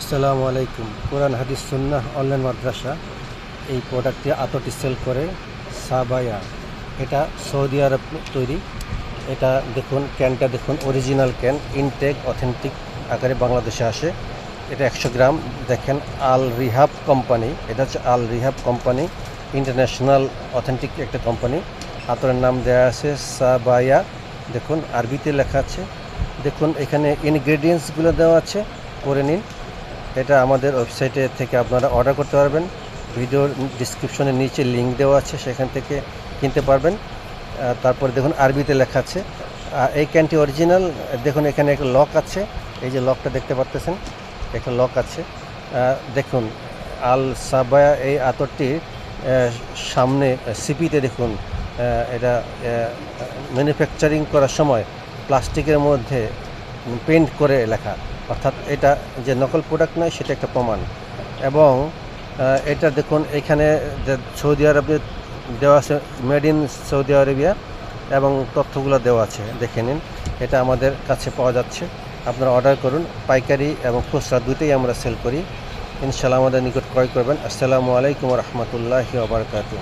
আসসালামু আলাইকুম। কোরআন, হাদিস, সুন্নাহ, অনলাইন মাদ্রাসা এই প্রোডাক্টটি আতটি সেল করে সাবায়া। এটা সৌদি আরব তৈরি। এটা দেখুন, ক্যানটা দেখুন, অরিজিনাল ক্যান, ইনটেক, অথেন্টিক আকারে বাংলাদেশে আসে। এটা একশো গ্রাম, দেখেন, আল রিহাব কোম্পানি। এটা হচ্ছে Al Rehab company, international authentic একটা কোম্পানি। আতরের নাম দেওয়া আছে সাবায়া। দেখুন, আরবিতে লেখা আছে। দেখুন, এখানে ইনগ্রেডিয়েন্টসগুলো দেওয়া আছে। করে নিন। এটা আমাদের ওয়েবসাইটে থেকে আপনারা অর্ডার করতে পারবেন। ভিডিওর ডিসক্রিপশনের নিচে লিঙ্ক দেওয়া আছে সেখান থেকে কিনতে পারবেন। তারপরে দেখুন আরবিতে লেখা আছে। এই ক্যানটি অরিজিনাল দেখুন এখানে একটা লক আছে। এই যে লকটা দেখতে পারতেছেন একটা লক আছে। দেখুন আল সাবায়া এই আতরটি আহ, সামনে সিপিতে দেখুন এটা ম্যানুফ্যাকচারিং করার সময় প্লাস্টিকের মধ্যে পেন্ট করে লেখা। অর্থাৎ এটা যে নকল প্রোডাক্ট নয়, সেটা একটা প্রমাণ। এবং এটা দেখুন, এখানে সৌদি আরবে দেওয়া আছে মেড ইন সৌদি আরবিয়া, এবং তথ্যগুলো দেওয়া আছে। দেখে নিন, এটা আমাদের কাছে পাওয়া যাচ্ছে। আপনারা অর্ডার করুন, পাইকারি এবং খুচরা দুটোই আমরা সেল করি। ইনশাল্লাহ আমাদের নিকট ক্রয় করবেন। আসসালামু আলাইকুম রহমতুল্লাহি ওবরকাতু